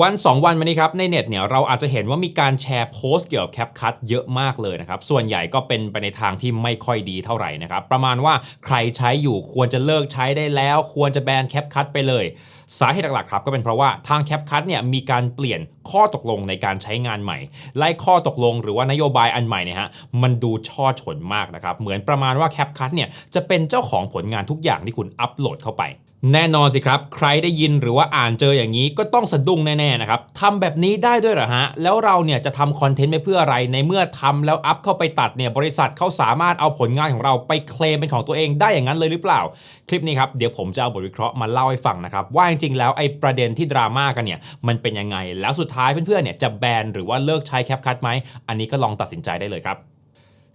วัน2 วันมานี้ครับในเน็ตเนี่ยเราอาจจะเห็นว่ามีการแชร์โพสต์เกี่ยวกับแคปคัทเยอะมากเลยนะครับ ส่วนใหญ่ก็เป็นไปในทางที่ไม่ค่อยดีเท่าไหร่นะครับ ประมาณว่าใครใช้อยู่ควรจะเลิกใช้ได้แล้ว ควรจะแบนแคปคัทไปเลย สาเหตุหลักๆครับก็เป็นเพราะว่าทางแคปคัทเนี่ยมีการเปลี่ยนข้อตกลงในการใช้งานใหม่ ไล่ข้อตกลงหรือว่านโยบายอันใหม่เนี่ยฮะมันดูช่อฉนมากนะครับเหมือนประมาณว่าแคปคัทเนี่ยจะเป็นเจ้าของผลงานทุกอย่างที่คุณอัปโหลดเข้าไป แน่นอนสิครับ ใครได้ยินหรือว่าอ่านเจออย่างนี้ก็ต้องสะดุ้งแน่ๆนะครับทำแบบนี้ได้ด้วยเหรอฮะ แล้วเราเนี่ยจะทำคอนเทนต์ไปเพื่ออะไร ในเมื่อทำแล้วอัพเข้าไปตัดเนี่ยบริษัทเขาสามารถเอาผลงานของเราไปเคลมเป็นของตัวเองได้อย่างนั้นเลยหรือเปล่า คลิปนี้ครับเดี๋ยวผมจะเอาบทวิเคราะห์มาเล่าให้ฟังนะครับว่าจริงๆแล้วไอ้ประเด็นที่ดราม่ากันเนี่ยมันเป็นยังไง แล้วสุดท้ายเพื่อนๆเนี่ยจะแบนหรือว่าเลิกใช้แคปคัทไหมอันนี้ก็ลองตัดสินใจได้เลยครับ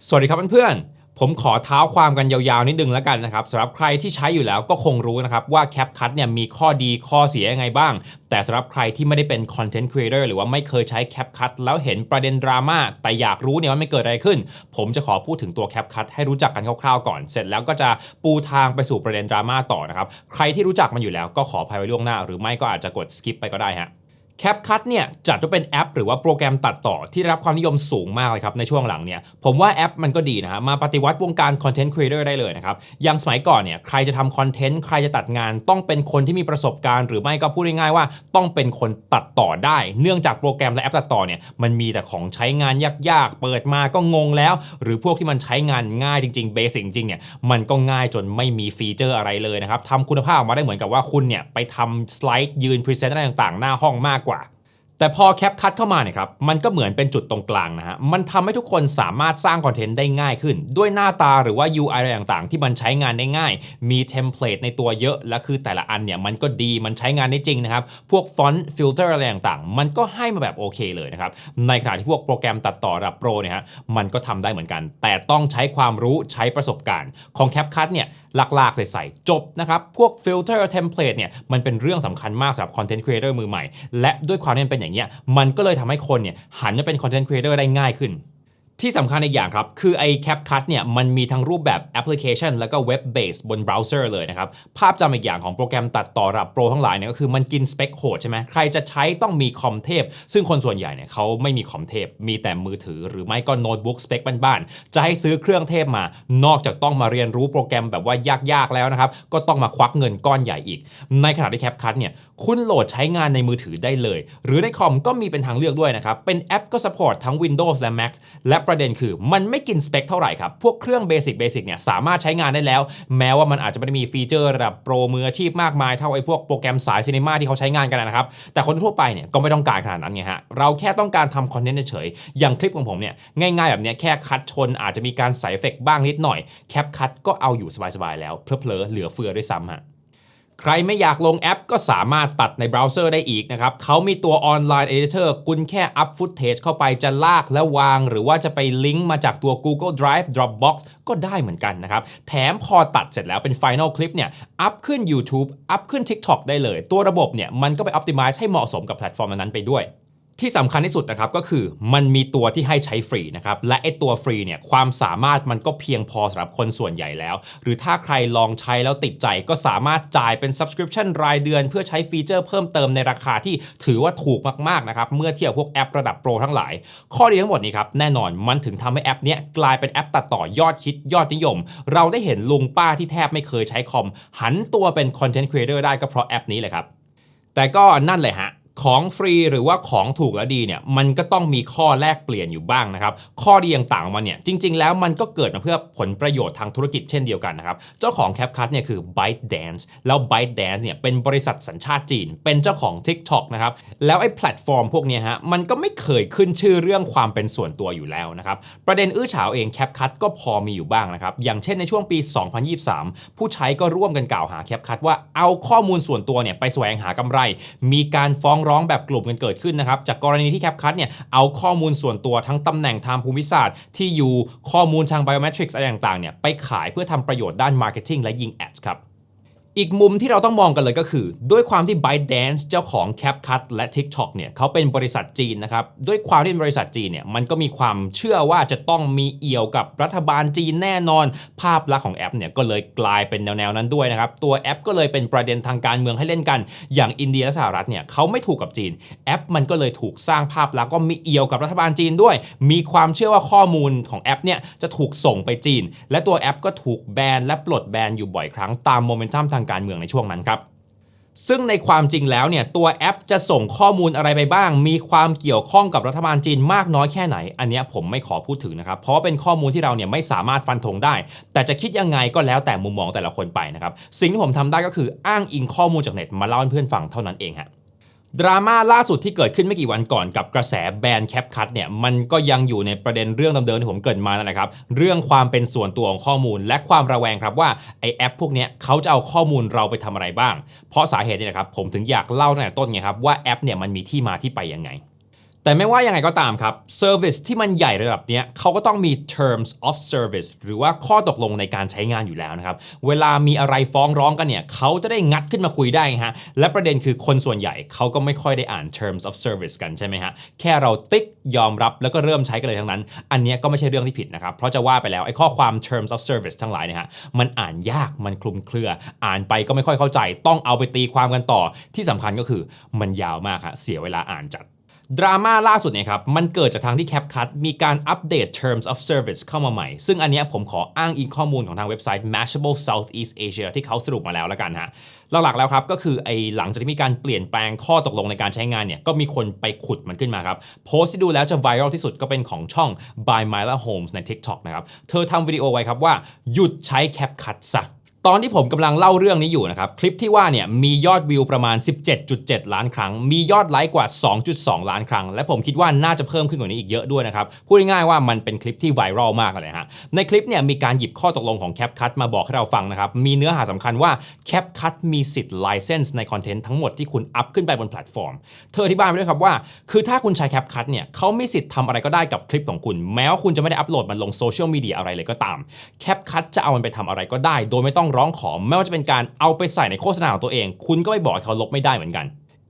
สวัสดีครับเพื่อนๆ ผมขอเท้าความกันยาวๆนิดนึงแล้วกันนะครับสำหรับใครที่ใช้อยู่แล้วก็คงรู้นะครับว่า CapCut เนี่ยมีข้อดีข้อเสียยังไงบ้าง แต่สำหรับใครที่ไม่ได้เป็น Content Creator หรือว่าไม่เคยใช้ CapCut แล้วเห็นประเด็นดราม่าแต่อยากรู้เนี่ยว่าไม่เกิดอะไรขึ้น ผมจะขอพูดถึงตัว CapCut ให้รู้จักกันคร่าวๆก่อน เสร็จแล้วก็จะปูทางไปสู่ประเด็นดราม่าต่อนะครับใครที่รู้จักมันอยู่แล้วก็ขออภัยไว้ล่วงหน้า หรือไม่ก็อาจจะกด skip ไปก็ได้ฮะ CapCut เนี่ยจัดว่าเป็นแอป หรือว่าโปรแกรมตัดต่อที่ได้รับความนิยมสูงมากเลยครับในช่วงหลังเนี่ยผมว่าแอปมันก็ดีนะฮะมาปฏิวัติวงการคอนเทนต์ครีเอเตอร์ได้เลยนะครับอย่างสมัยก่อนเนี่ยใครจะทำคอนเทนต์ใครจะตัดงาน ต้องเป็นคนที่มีประสบการณ์ หรือไม่ก็พูดง่ายๆว่า ต้องเป็นคนตัดต่อได้ เนื่องจากโปรแกรมและแอปตัดต่อเนี่ยมันมีแต่ของใช้งานยากๆ เปิดมาก็งงแล้ว หรือพวกที่มันใช้งานง่ายจริงๆเบสิกจริงๆเนี่ยมันก็ง่ายจนไม่มีฟีเจอร์อะไรเลยนะครับทำคุณภาพออกมาได้เหมือนกับว่าคุณเนี่ยไปทำสไลด์ยืนพรีเซนต์อะไรต่างๆ หน้าห้องมากกว่า แต่พอแคปคัทเข้ามาเนี่ยครับมันก็เหมือนเป็นจุดตรงกลางนะฮะมันทำให้ทุกคนสามารถสร้างคอนเทนต์ได้ง่ายขึ้น ด้วยหน้าตาหรือว่า UI อะไรต่างๆ ที่มันใช้งานได้ง่าย มีเทมเพลตในตัวเยอะ และคือแต่ละอันเนี่ยมันก็ดีมันใช้งานได้จริงนะครับ พวกฟอนต์ฟิลเตอร์อะไรต่างๆ มันก็ให้มาแบบโอเคเลยนะครับ ในขณะที่พวกโปรแกรมตัดต่อระดับโปรเนี่ยฮะมันก็ทำได้เหมือนกัน แต่ต้องใช้ความรู้ใช้ประสบการณ์ของ CapCut เนี่ยหลักๆ ใส่ๆจบนะครับพวกฟิลเตอร์เทมเพลตเนี่ยมันเป็นเรื่องสำคัญมากสำหรับคอนเทนต์ครีเอเตอร์มือใหม่และด้วยความที่เป็นอย่างเงี้ยมันก็เลยทำให้คนเนี่ยหันมาเป็นคอนเทนต์ครีเอเตอร์ได้ง่ายขึ้น ที่สำคัญอีกอย่างครับ คือไอ้ CapCut เนี่ยมันมีทั้งรูปแบบแอปพลิเคชัน แล้วก็เว็บเบสบนเบราว์เซอร์เลยนะครับ ภาพจำอีกอย่างของโปรแกรมตัดต่อระดับโปรทั้งหลายเนี่ยก็คือมันกินสเปคโหดใช่ไหมใครจะใช้ต้องมีคอมเทพ ซึ่งคนส่วนใหญ่เนี่ยเขาไม่มีคอมเทพ มีแต่มือถือหรือไม่ก็โน้ตบุ๊กสเปคบ้านๆ จะให้ซื้อเครื่องเทพมา นอกจากต้องมาเรียนรู้โปรแกรมแบบว่ายากๆแล้วนะครับ ก็ต้องมาควักเงินก้อนใหญ่อีก ในขณะที่ CapCut เนี่ยคุณโหลดใช้งานในมือถือได้เลย หรือในคอมก็มีเป็นทางเลือกด้วยนะครับเป็นแอปก็ support ทั้ง Windows และ Mac และประเด็นคือมันไม่กินสเปคเท่าไหร่ครับ พวกเครื่องเบสิกเบสิกเนี่ยสามารถใช้งานได้แล้ว แม้ว่ามันอาจจะไม่ได้มีฟีเจอร์ระดับโปรมืออาชีพมากมายเท่าไอ้พวกโปรแกรมสายซีนีมาที่เขาใช้งานกันนะครับ แต่คนทั่วไปเนี่ยก็ไม่ต้องการขนาดนั้นไงฮะ เราแค่ต้องการทำคอนเทนต์เฉยๆ อย่างคลิปของผมเนี่ยง่ายๆ แบบเนี้ยแค่คัดชนอาจจะมีการใส่เอฟเฟกบ้างนิดหน่อยแคปคัดก็เอาอยู่สบายๆแล้วเพลอๆเหลือเฟือด้วยซ้ำฮะ ใครไม่อยากลงแอปก็สามารถตัดในเบราว์เซอร์ได้อีกนะครับเขามีตัวออนไลน์เอเดเตอร์คุณแค่อัพฟุตเทจเข้าไปจะลากและวาง หรือว่าจะไปลิงก์มาจากตัว Google Drive Dropbox ก็ได้เหมือนกันนะครับ แถมพอตัดเสร็จแล้วเป็น Final Clip เนี่ยอัพขึ้น YouTube อัพขึ้น TikTok ได้เลย ตัวระบบเนี่ยมันก็ไป Optimize ให้เหมาะสมกับแพลตฟอร์มนั้นไปด้วย ที่สำคัญที่สุดนะครับก็คือมันมีตัวที่ให้ใช้ฟรีนะครับและไอตัวฟรีเนี่ยความสามารถมันก็เพียงพอสำหรับคนส่วนใหญ่แล้ว หรือถ้าใครลองใช้แล้วติดใจก็สามารถจ่ายเป็น subscription รายเดือน เพื่อใช้ฟีเจอร์เพิ่มเติมในราคาที่ถือว่าถูกมากๆนะครับเมื่อเทียบพวกแอประดับโปรทั้งหลาย ข้อดีทั้งหมดนี้ครับแน่นอนมันถึงทำให้แอปเนี้ยกลายเป็นแอปตัดต่อยอดฮิตยอดนิยม เราได้เห็นลุงป้าที่แทบไม่เคยใช้คอมหันตัวเป็นคอนเทนต์ครีเอเตอร์ได้ก็เพราะแอปนี้เลยครับแต่ก็นั่นเลยฮะ ของฟรีหรือว่าของถูกและดีเนี่ยมันก็ต้องมีข้อแลกเปลี่ยนอยู่บ้างนะครับ ข้อดีต่างๆของมันเนี่ยจริง ๆ แล้วมันก็เกิดมาเพื่อผลประโยชน์ทางธุรกิจเช่นเดียวกันนะครับ เจ้าของ CapCut เนี่ยคือ ByteDance แล้ว ByteDance เนี่ยเป็นบริษัทสัญชาติจีน เป็นเจ้าของ TikTok นะครับแล้วไอ้แพลตฟอร์มพวกนี้ฮะมันก็ไม่เคยขึ้นชื่อเรื่องความเป็นส่วนตัวอยู่แล้วนะครับประเด็นอื้อฉาวเอง CapCut ก็พอมีอยู่บ้างนะครับอย่างเช่นในช่วงปี 2023 ผู้ใช้ก็ร่วมกันกล่าวหา CapCut ว่าเอาข้อมูลส่วนตัวเนี่ยไปแสวงหากำไร มีการฟ้องร้องแบบกลุ่มกันเกิดขึ้นนะครับจากกรณีที่แคปคัตเนี่ยเอาข้อมูลส่วนตัวทั้งตำแหน่งทางภูมิศาสตร์ ที่อยู่ข้อมูลทางไบโอเมตริกส์อะไรต่างๆเนี่ยไปขายเพื่อทำประโยชน์ด้านมาร์เก็ตติ้งและยิงแอดครับ อีกมุมที่เราต้องมองกันเลยก็คือ ด้วยความที่ ByteDance เจ้าของ CapCut และ TikTok เนี่ยเขาเป็นบริษัทจีนนะครับ ด้วยความที่เป็นบริษัทจีนเนี่ยมันก็มีความเชื่อว่าจะต้องมีเอี่ยวกับรัฐบาลจีนแน่นอน ภาพลักษณ์ของแอปเนี่ยก็เลยกลายเป็นแนวๆนั้นด้วยนะครับ ตัวแอปก็เลยเป็นประเด็นทางการเมืองให้เล่นกัน อย่างอินเดียและสหรัฐเนี่ยเขาไม่ถูกกับจีน แอปมันก็เลยถูกสร้างภาพลักษณ์ก็มีเอี่ยวกับรัฐบาลจีนด้วย มีความเชื่อว่าข้อมูลของแอปเนี่ยจะถูกส่งไปจีน และตัวแอปก็ถูกแบนและปลดแบนอยู่บ่อยครั้งตามโมเมนตัมทางการเมืองในช่วงนั้นครับ ซึ่งในความจริงแล้วเนี่ยตัวแอปจะส่งข้อมูลอะไรไปบ้าง มีความเกี่ยวข้องกับรัฐบาลจีนมากน้อยแค่ไหน อันนี้ผมไม่ขอพูดถึงนะครับ เพราะเป็นข้อมูลที่เราเนี่ยไม่สามารถฟันธงได้ แต่จะคิดยังไงก็แล้วแต่มุมมองแต่ละคนไปนะครับ สิ่งที่ผมทำได้ก็คืออ้างอิงข้อมูลจากเน็ตมาเล่าให้เพื่อนฟังเท่านั้นเองฮะ ดราม่าล่าสุดที่เกิดขึ้นไม่กี่วันก่อนกับกระแสแบรนด์แคปคัตเนี่ยมันก็ยังอยู่ในประเด็นเรื่องเดิมๆที่ผมเกิดมานั่นแหละครับเรื่องความเป็นส่วนตัวของข้อมูล และความระแวงครับว่าไอแอปพวกนี้เขาจะเอาข้อมูลเราไปทำอะไรบ้าง เพราะสาเหตุนี่นะครับผมถึงอยากเล่าตั้งแต่ต้นไงครับว่าแอปเนี่ยมันมีที่มาที่ไปยังไง แต่ไม่ว่ายังไงก็ตามครับ Service ที่มันใหญ่ระดับเนี้ยเขาก็ต้องมี terms of service หรือว่าข้อตกลงในการใช้งานอยู่แล้วนะครับ เวลามีอะไรฟ้องร้องกันเนี่ยเขาจะได้งัดขึ้นมาคุยได้ฮะ และประเด็นคือคนส่วนใหญ่เขาก็ไม่ค่อยได้อ่าน terms of service กันใช่ไหมฮะ แค่เราติ๊กยอมรับแล้วก็เริ่มใช้กันเลยทั้งนั้น อันนี้ก็ไม่ใช่เรื่องที่ผิดนะครับ เพราะจะว่าไปแล้วไอ้ข้อความ terms of service ทั้งหลายเนี่ยฮะมันอ่านยากมันคลุมเครือ อ่านไปก็ไม่ค่อยเข้าใจ ต้องเอาไปตีความกันต่อ ที่สำคัญก็คือมันยาวมากฮะเสียเวลาอ่านจัด ดราม่าล่าสุดเนี่ยครับ มันเกิดจากทางที่ CapCut มีการอัปเดต Terms of Service เข้ามาใหม่ ซึ่งอันนี้ผมขออ้างอิงข้อมูลของทางเว็บไซต์ Mashable Southeast Asia ที่เขาสรุปมาแล้วแล้วกันฮะหลักๆแล้วครับ ก็คือไอ้หลังจากที่มีการเปลี่ยนแปลงข้อตกลงในการใช้งานเนี่ย ก็มีคนไปขุดมันขึ้นมาครับ โพสต์ที่ดูแล้วจะไวรัลที่สุดก็เป็นของช่อง By Myla Holmes ใน TikTok นะครับ เธอทำวิดีโอไว้ครับว่าหยุดใช้ CapCut ซะ ตอนที่ผมกำลังเล่าเรื่องนี้อยู่นะครับ คลิปที่ว่าเนี่ยมียอดวิวประมาณ 17.7 ล้านครั้ง มียอดไลค์กว่า 2.2 ล้านครั้ง และผมคิดว่าน่าจะเพิ่มขึ้นกว่านี้อีกเยอะด้วยนะครับ พูดง่ายๆว่ามันเป็นคลิปที่ไวรัลมากเลยฮะ ในคลิปเนี่ยมีการหยิบข้อตกลงของ CapCut มาบอกให้เราฟังนะครับ มีเนื้อหาสำคัญว่า CapCut มีสิทธิ์ license ในคอนเทนต์ทั้งหมดที่คุณอัพขึ้นไปบนแพลตฟอร์ม เธออธิบายไปด้วยครับว่า คือถ้าคุณใช้ CapCut เนี่ยเขามีสิทธิ์ทำอะไรก็ได้กับคลิปของคุณ แม้ว่าคุณจะไม่ได้อัพโหลดมันลงโซเชียลมีเดียอะไรเลยก็ตาม CapCut จะเอามันไปทำอะไรก็ได้ โดยไม่ต้องรองขอไม่ว่าจะเป็นการเอาไปใส่ในโฆษณาของตัวเอง คุณก็ไม่บอกเขาลบไม่ได้เหมือนกัน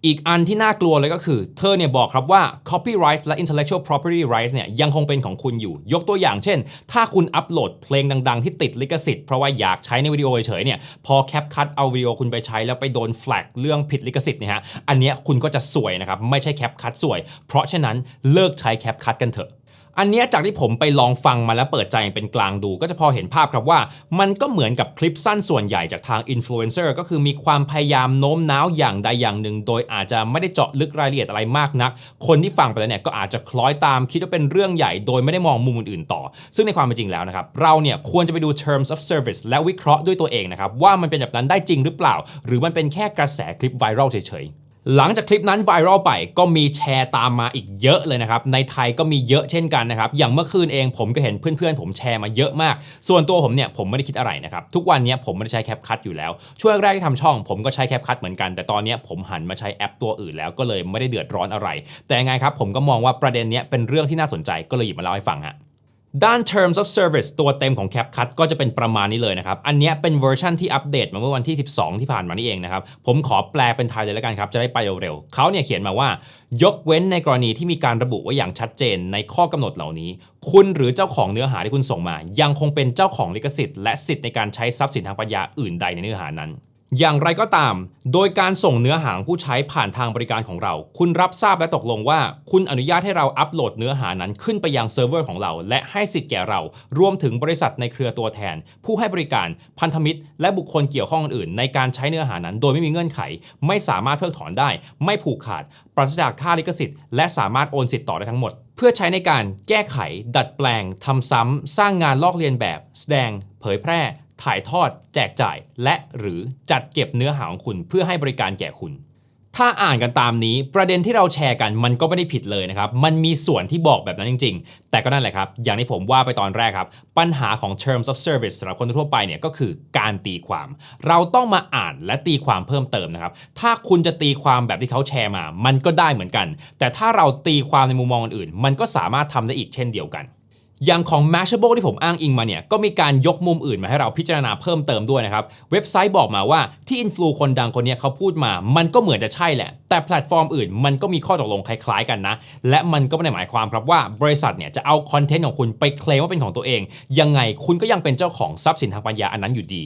อีกอันที่น่ากลัวเลยก็คือ เธอเนี่ยบอกครับว่า copyright และ intellectual property rights เนี่ยยังคงเป็นของคุณอยู่ ยกตัวอย่างเช่น ถ้าคุณอัปโหลดเพลงดัง ๆ ที่ติดลิขสิทธิ์เพราะว่าอยากใช้ในวิดีโอเฉยๆเนี่ยพอ CapCut เอาวิดีโอคุณไปใช้แล้วไปโดน flag เรื่องผิดลิขสิทธิ์เนี่ยฮะอันเนี้ยคุณก็จะสวยนะครับไม่ใช่ CapCut สวย เพราะฉะนั้นเลิกใช้ CapCut กันเถอะ อันเนี้ยจากที่ผมไปลองฟังมาแล้วเปิดใจเป็นกลางดู ก็จะพอเห็นภาพครับว่า มันก็เหมือนกับคลิปสั้นส่วนใหญ่จากทางอินฟลูเอนเซอร์ก็คือมีความพยายามโน้มน้าวอย่างใดอย่างหนึ่ง โดยอาจจะไม่ได้เจาะลึกรายละเอียดอะไรมากนัก คนที่ฟังไปแล้วเนี่ยก็อาจจะคล้อยตามคิดว่าเป็นเรื่องใหญ่ โดยไม่ได้มองมุมอื่นๆต่อ ซึ่งในความเป็นจริงแล้วนะครับเราเนี่ยควรจะไปดู terms of service และวิเคราะห์ด้วยตัวเองนะครับว่ามันเป็นแบบนั้นได้จริงหรือเปล่า หรือมันเป็นแค่กระแสคลิปไวรัลเฉยๆ หลังจากคลิปนั้นไวรัลไปก็มีแชร์ตามมาอีกเยอะเลยนะครับ ในไทยก็มีเยอะเช่นกันนะครับ อย่างเมื่อคืนเองผมก็เห็นเพื่อนๆ ผมแชร์มาเยอะมาก ส่วนตัวผมเนี่ยผมไม่ได้คิดอะไรนะครับ ทุกวันนี้ผมไม่ได้ใช้แคปคัทอยู่แล้ว ช่วงแรกที่ทำช่อง ผมก็ใช้แคปคัทเหมือนกัน แต่ตอนนี้ผมหันมาใช้แอปตัวอื่นแล้วก็เลยไม่ได้เดือดร้อนอะไร แต่ยังไงครับผมก็มองว่าประเด็นนี้เป็นเรื่องที่น่าสนใจก็เลยหยิบมาเล่าให้ฟังฮะ ด้าน Terms of Service ตัวเต็มของ CapCut ก็จะเป็นประมาณนี้เลยนะครับ อันนี้เป็นเวอร์ชันที่อัปเดตมาเมื่อวันที่ 12 ที่ผ่านมานี่เองนะครับ ผมขอแปลเป็นไทยเลยแล้วกันครับ จะได้ไปเร็วๆเขาเนี่ยเขียนมาว่า ยกเว้นในกรณีที่มีการระบุไว้อย่างชัดเจนในข้อกำหนดเหล่านี้ คุณหรือเจ้าของเนื้อหาที่คุณส่งมา ยังคงเป็นเจ้าของลิขสิทธิ์และสิทธิ์ในการใช้ทรัพย์สินทางปัญญาอื่นใดในเนื้อหานั้น อย่างไรก็ตาม โดยการส่งเนื้อหาผู้ใช้ผ่านทางบริการของเรา คุณรับทราบและตกลงว่า คุณอนุญาตให้เราอัปโหลดเนื้อหานั้นขึ้นไปยังเซิร์ฟเวอร์ของเรา และให้สิทธิ์แก่เรา รวมถึงบริษัทในเครือตัวแทน ผู้ให้บริการ พันธมิตร และบุคคลเกี่ยวข้องอื่น ในการใช้เนื้อหานั้น โดยไม่มีเงื่อนไข ไม่สามารถเพิกถอนได้ ไม่ผูกขาด ปราศจากค่าลิขสิทธิ์ และสามารถโอนสิทธิ์ต่อได้ทั้งหมด เพื่อใช้ในการแก้ไข ดัดแปลงทำซ้ำสร้างงานลอกเลียนแบบ แสดง เผยแพร่ ถ่ายทอด แจกจ่าย และหรือจัดเก็บเนื้อหาของคุณเพื่อให้บริการแก่คุณ ถ้าอ่านกันตามนี้ประเด็นที่เราแชร์กันมันก็ไม่ได้ผิดเลยนะครับ มันมีส่วนที่บอกแบบนั้นจริง ๆ แต่ก็นั่นแหละครับ อย่างที่ผมว่าไปตอนแรกครับ ปัญหาของ terms of service สำหรับคนทั่วไปเนี่ยก็คือการตีความ เราต้องมาอ่านและตีความเพิ่มเติมนะครับ ถ้าคุณจะตีความแบบที่เขาแชร์มา มันก็ได้เหมือนกัน แต่ถ้าเราตีความในมุมมองอื่นๆมันก็สามารถทำได้อีกเช่นเดียวกัน อย่างของ Mashable ที่ผมอ้างอิงมาเนี่ยก็มีการยกมุมอื่นมาให้เราพิจารณาเพิ่มเติมด้วยนะครับ เว็บไซต์บอกมาว่าที่อินฟลูคนดังคนนี้เขาพูดมา มันก็เหมือนจะใช่แหละ แต่แพลตฟอร์มอื่นมันก็มีข้อตกลงคล้ายๆกันนะ และมันก็ไม่ได้หมายความครับว่าบริษัทเนี่ยจะเอาคอนเทนต์ของคุณไปเคลมว่าเป็นของตัวเอง ยังไงคุณก็ยังเป็นเจ้าของทรัพย์สินทางปัญญาอันนั้นอยู่ดี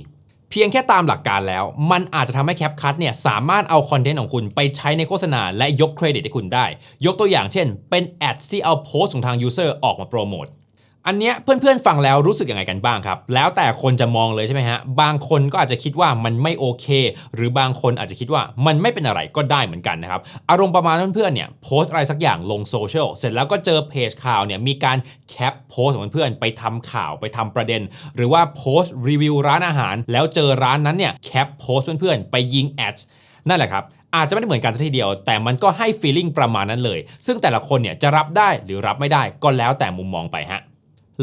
เพียงแค่ตามหลักการแล้ว มันอาจจะทำให้แคปคัทเนี่ยสามารถเอาคอนเทนต์ของคุณไปใช้ในโฆษณาและยกเครดิตให้คุณได้ ยกตัวอย่างเช่น เป็นแอดที่เอาโพสต์ของทางยูเซอร์ออกมาโปรโมท อันเนี้ยเพื่อนๆฟังแล้วรู้สึกยังไงกันบ้างครับ แล้วแต่คนจะมองเลยใช่ไหมฮะ บางคนก็อาจจะคิดว่ามันไม่โอเค หรือบางคนอาจจะคิดว่ามันไม่เป็นอะไรก็ได้เหมือนกันนะครับ อารมณ์ประมาณเพื่อนๆเนี่ยโพสต์อะไรสักอย่างลงโซเชียลเสร็จแล้วก็เจอเพจข่าวเนี่ยมีการแคปโพสต์ของเพื่อนๆไปทำข่าวไปทำประเด็น หรือว่าโพสต์รีวิวร้านอาหาร แล้วเจอร้านนั้นเนี่ยแคปโพสต์เพื่อนๆไปยิงแอดนั่นแหละครับอาจจะไม่ได้เหมือนกันซะทีเดียว แต่มันก็ให้ feeling ประมาณนั้นเลย ซึ่งแต่ละคนเนี่ยจะรับได้หรือรับไม่ได้ก็แล้วแต่มุมมองไปฮะ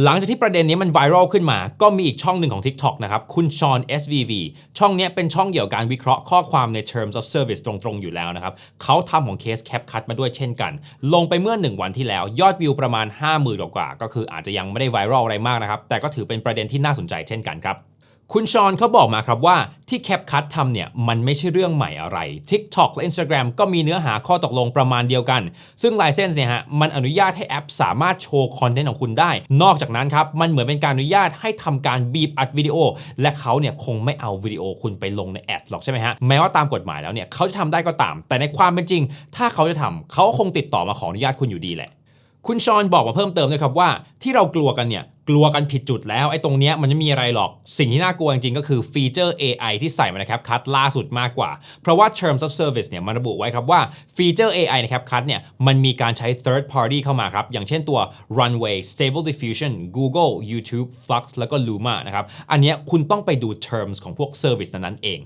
หลังจากที่ประเด็นนี้มันไวรัลขึ้นมา ก็มีอีกช่องหนึ่งของ TikTok นะครับ คุณชอน SVV ช่องนี้เป็นช่องเกี่ยวกับการวิเคราะห์ข้อความใน terms of service ตรงๆ อยู่แล้วนะครับ เขาทำของเคส CapCut มาด้วยเช่นกัน ลงไปเมื่อ 1 วันที่แล้ว ยอดวิวประมาณ 50,000กว่า ก็คืออาจจะยังไม่ได้ไวรัลอะไรมากนะครับ แต่ก็ถือเป็นประเด็นที่น่าสนใจเช่นกันครับ คุณชอนเขาบอกมาครับว่าที่ CapCut ทำเนี่ยมันไม่ใช่เรื่องใหม่อะไร TikTok และ Instagram ก็มีเนื้อหาข้อตกลงประมาณเดียวกัน ซึ่ง License เนี่ยฮะมันอนุญาตให้แอปสามารถโชว์คอนเทนต์ของคุณได้ นอกจากนั้นครับ มันเหมือนเป็นการอนุญาตให้ทำการบีบอัดวิดีโอ และเขาเนี่ยคงไม่เอาวิดีโอคุณไปลงในแอดหรอกใช่ไหมฮะ แม้ว่าตามกฎหมายแล้วเนี่ยเขาจะทำได้ก็ตาม แต่ในความเป็นจริง ถ้าเขาจะทำเขาก็คงติดต่อมาขออนุญาตคุณอยู่ดีแหละ คุณชอนบอกมาเพิ่มเติมด้วยครับว่าที่เรากลัวกันเนี่ยกลัวกันผิดจุดแล้วไอ้ตรงเนี้ยมันไม่มีอะไรหรอก สิ่งที่น่ากลัวจริงๆก็คือฟีเจอร์ AI ที่ใส่มาใน CapCut ล่าสุดมากกว่า เพราะว่า Terms of Service เนี่ยมันระบุไว้ครับว่าฟีเจอร์ AI ใน CapCut เนี่ยมันมีการใช้ third party เข้ามาครับ อย่างเช่นตัว Runway Stable Diffusion Google YouTube Flux แล้วก็ Luma นะครับอันเนี้ยคุณต้องไปดู terms ของพวก service นั้นๆเอง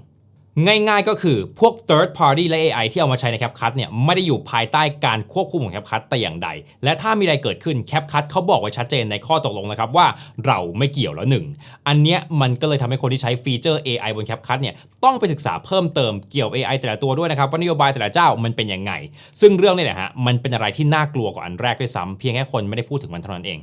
ง่ายๆก็คือพวก third party และ AI ที่เอามาใช้ใน CapCut เนี่ยไม่ได้อยู่ภายใต้การควบคุมของ CapCut แต่อย่างใด และถ้ามีอะไรเกิดขึ้น CapCut เขาบอกไว้ชัดเจนในข้อตกลงนะครับว่าเราไม่เกี่ยวแล้วหนึ่ง อันเนี้ยมันก็เลยทำให้คนที่ใช้ฟีเจอร์ AI บน CapCut เนี่ยต้องไปศึกษาเพิ่มเติมเกี่ยว AI แต่ละตัวด้วยนะครับว่านโยบายแต่ละเจ้ามันเป็นยังไง ซึ่งเรื่องนี้แหละฮะมันเป็นอะไรที่น่ากลัวกว่าอันแรกด้วยซ้ำเพียงแค่คนไม่ได้พูดถึงมันเท่านั้นเอง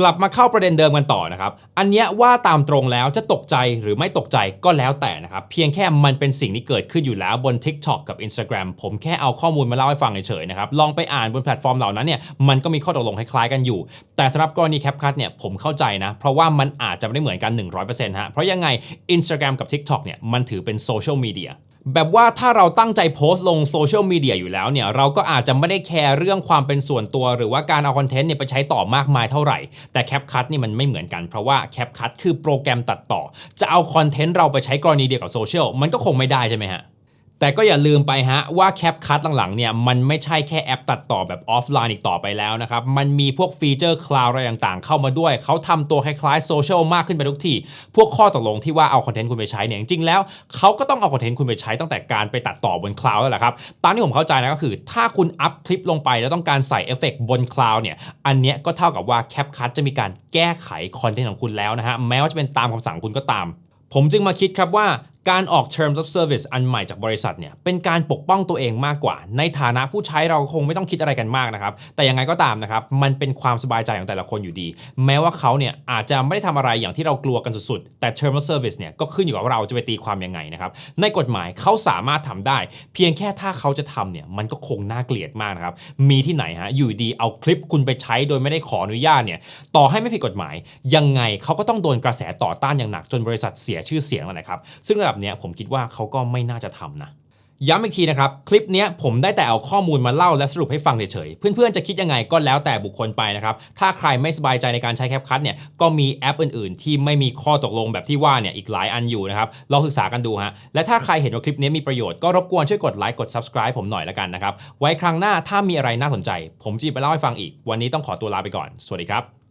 กลับมาเข้าประเด็นเดิมกันต่อนะครับ อันเนี้ยว่าตามตรงแล้วจะตกใจหรือไม่ตกใจก็แล้วแต่นะครับ เพียงแค่มันเป็นสิ่งที่เกิดขึ้นอยู่แล้วบน TikTok กับ Instagram ผมแค่เอาข้อมูลมาเล่าให้ฟังเฉยๆนะครับ ลองไปอ่านบนแพลตฟอร์มเหล่านั้นเนี่ยมันก็มีข้อตกลงคล้ายๆกันอยู่ แต่สำหรับกรณี CapCut เนี่ยผมเข้าใจนะ เพราะว่ามันอาจจะไม่ได้เหมือนกัน 100%ฮะเพราะยังไง Instagram กับ TikTok เนี่ยมันถือเป็นโซเชียลมีเดีย แบบว่าถ้าเราตั้งใจโพสต์ลงโซเชียลมีเดียอยู่แล้วเนี่ยเราก็อาจจะไม่ได้แคร์เรื่องความเป็นส่วนตัว หรือว่าการเอาคอนเทนต์เนี่ยไปใช้ต่อมากมายเท่าไหร่ แต่ CapCut นี่มันไม่เหมือนกัน เพราะว่า CapCut คือโปรแกรมตัดต่อ จะเอาคอนเทนต์เราไปใช้กรณีเดียวกับโซเชียลมันก็คงไม่ได้ใช่ไหมฮะ แต่ก็อย่าลืมไปฮะว่า CapCut หลังๆเนี่ยมันไม่ใช่แค่แอปตัดต่อแบบออฟไลน์อีกต่อไปแล้วนะครับ มันมีพวกฟีเจอร์คลาวด์อะไรต่างๆ เข้ามาด้วย เขาทำตัวคล้ายๆโซเชียลมากขึ้นไปทุกที พวกข้อตกลงที่ว่าเอาคอนเทนต์คุณไปใช้เนี่ยจริงๆแล้วเขาก็ต้องเอาคอนเทนต์คุณไปใช้ตั้งแต่การไปตัดต่อบนคลาวด์แล้วแหละครับ ตามที่ผมเข้าใจนะก็คือ ถ้าคุณอัพคลิปลงไปแล้วต้องการใส่เอฟเฟกต์บนคลาวด์เนี่ยอันเนี้ยก็เท่ากับว่า CapCut จะมีการแก้ไขคอนเทนต์ของคุณแล้วนะฮะแม้ว่าจะเป็นตามคำสั่งคุณก็ตามผมจึงมาคิดครับว่า การออก Terms of Service อันใหม่จากบริษัทเนี่ยเป็นการปกป้องตัวเองมากกว่า ในฐานะผู้ใช้เราคงไม่ต้องคิดอะไรกันมากนะครับ แต่ยังไงก็ตามนะครับ มันเป็นความสบายใจของแต่ละคนอยู่ดี แม้ว่าเขาเนี่ยอาจจะไม่ได้ทำอะไรอย่างที่เรากลัวกันสุดๆ แต่ Terms of Service เนี่ยก็ขึ้นอยู่กับเราจะไปตีความยังไงนะครับ ในกฎหมายเขาสามารถทำได้ เพียงแค่ถ้าเขาจะทำเนี่ยมันก็คงน่าเกลียดมากนะครับมีที่ไหนฮะอยู่ดีเอาคลิปคุณไปใช้โดยไม่ได้ขออนุญาตเนี่ยต่อให้ไม่ผิดกฎหมาย ยังไงเขาก็ต้องโดนกระแสต่อต้านอย่างหนักจนบริษัทเสียชื่อเสียงแล้วนะครับซึ่งระดับเนี้ยผมคิดว่าเขาก็ไม่น่าจะทำนะย้ำอีกทีนะครับ คลิปนี้ผมได้แต่เอาข้อมูลมาเล่าและสรุปให้ฟังเฉยๆ เพื่อนๆ จะคิดยังไงก็แล้วแต่บุคคลไปนะครับ ถ้าใครไม่สบายใจในการใช้แคปคัทเนี่ยก็มีแอปอื่นๆ ที่ไม่มีข้อตกลงแบบที่ว่าเนี่ยอีกหลายอันอยู่นะครับ ลองศึกษากันดูฮะ และถ้าใครเห็นว่าคลิปนี้มีประโยชน์ก็รบกวนช่วยกดไลค์กด subscribe ผมหน่อยละกันนะครับ ไว้ครั้งหน้าถ้ามีอะไรน่าสนใจ ผมจะไปเล่าให้ฟังอีก วันนี้ต้องขอตัวลาไปก่อน สวัสดีครับ